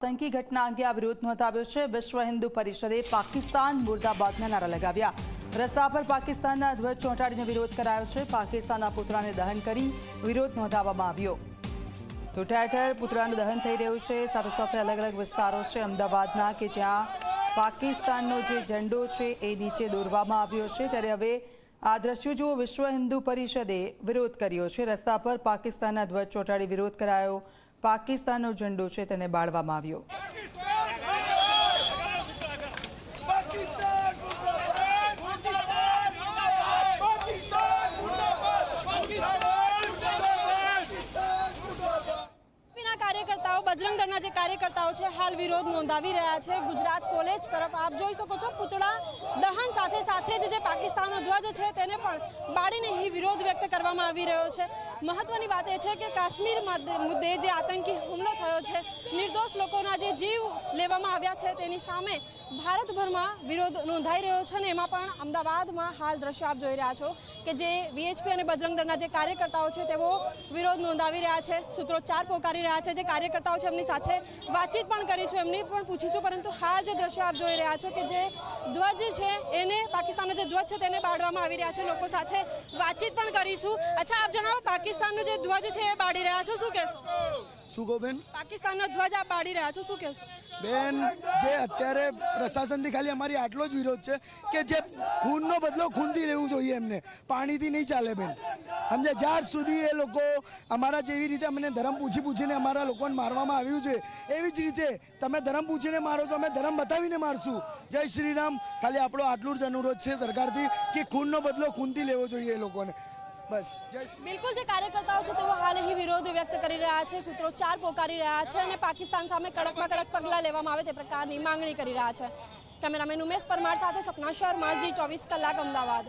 આતંકી ઘટના અંગે આ વિરોધ નોંધાવ્યો છે. વિશ્વ હિન્દુ પરિષદે પાકિસ્તાન મુર્દાબાદના નારા લગાવ્યા. રસ્તા પર પાકિસ્તાનના ધ્વજ ચોંટાડીને વિરોધ કરાયો છે. પાકિસ્તાનના પુતળાને દહન કરી વિરોધ નોંધાવવામાં આવ્યો. તો ઠેર પુતળાનું દહન થઈ રહ્યું છે. સાથે અલગ અલગ વિસ્તારો છે. અમદાવાદના કે જ્યાં પાકિસ્તાનનો જે ઝંડો છે એ નીચે દોરવામાં આવ્યો છે. ત્યારે હવે આ દ્રશ્યો જુઓ. વિશ્વ હિન્દુ પરિષદે વિરોધ કર્યો છે. રસ્તા પર પાકિસ્તાનના ધ્વજ ચોંટાડી વિરોધ કરાયો પાકિસ્તાનનો ઝંડો છે તેને બાળવામાં આવ્યો પાકિસ્તાન મુર્દાબાદ પાકિસ્તાન મુર્દાબાદ પાકિસ્તાન મુર્દાબાદ પાકિસ્તાન મુર્દાબાદ પાકિસ્તાન મુર્દાબાદ બીજેપીના દળના જે કાર્યકર્તાઓ છે, હાલ વિરોધ નોંધાવી રહ્યા છે. ગુજરાત કોલેજ તરફ આપ જોઈ શકો છો, પૂતળા દહન સાથે સાથે જ જે પાકિસ્તાનનો ધ્વજ છે, તેને પણ બાળીને અહીં વિરોધ વ્યક્ત કરવામાં આવી રહ્યો છે. મહત્વની વાત એ છે કે કાશ્મીર મદ- મુદ્દે જે આતંકી હુમલો થયો છે, નિર્દોષ લોકોના જે જીવ લેવામાં આવ્યા છે, તેની સામે ભારતભરમાં વિરોધ નોંધાઈ રહ્યો છે અને એમાં પણ અમદાવાદમાં હાલ દ્રશ્ય આપ જોઈ રહ્યા છો કે જે વીએચપી અને બજરંગ દળના જે કાર્યકર્તાઓ છે, તેઓ વિરોધ નોંધાવી રહ્યા છે, સૂત્રોચ્ચાર પોકારી રહ્યા છે. જે કાર્યકર્તાઓ છે, એમની સાથે વાતચીત પણ કરીશું એમની પણ પૂછીશું. પરંતુ હાલ જે દ્રશ્યો આપ જોઈ રહ્યા છો કે જે ધ્વજ છે એને પાકિસ્તાનનો જે ધ્વજ છે તેને બાળવામાં આવી રહ્યા છે લોકો સાથે વાતચીત પણ કરીશું. અચ્છા આપ જણાવો પાકિસ્તાનનો જે ધ્વજ છે એ બાળી રહ્યા છો? શું કહેશો? શું ગોબેન પાકિસ્તાનનો ધ્વજ આપ બાળી રહ્યા છો? શું કહેશો? બેન, જે અત્યારે પ્રશાસનથી ખાલી અમારી આટલો જ વિરોધ છે કે જે ખૂનનો બદલો ખૂનથી લેવું જોઈએ એમને. પાણીથી નહીં ચાલે બેન. સમજે જ્યાર સુધી એ લોકો અમારા જેવી રીતે અમને ધર્મ પૂછી પૂછીને અમારા લોકોને મારવામાં આવ્યું છે, એવી જ રીતે તમે ધર્મ પૂછીને મારો છો, અમે ધર્મ બતાવીને મારશું. જય શ્રી રામ. ખાલી આપણો આટલું જ અનુરોધ છે સરકારથી કે ખૂનનો બદલો ખૂનથી લેવો જોઈએ એ લોકોને. બિલકુલ, જે કાર્યકર્તાઓ છે તેઓ હાલ અહીં વિરોધ વ્યક્ત કરી રહ્યા છે સૂત્રોચ્ચાર પોકારી રહ્યા છે અને પાકિસ્તાન સામે કડકમાં કડક પગલાં લેવામાં આવે તે પ્રકારની માંગણી કરી રહ્યા છે. કેમેરામેન ઉમેશ પરમાર સાથે સપના શર્મા, ઝી ચોવીસ કલાક, અમદાવાદ.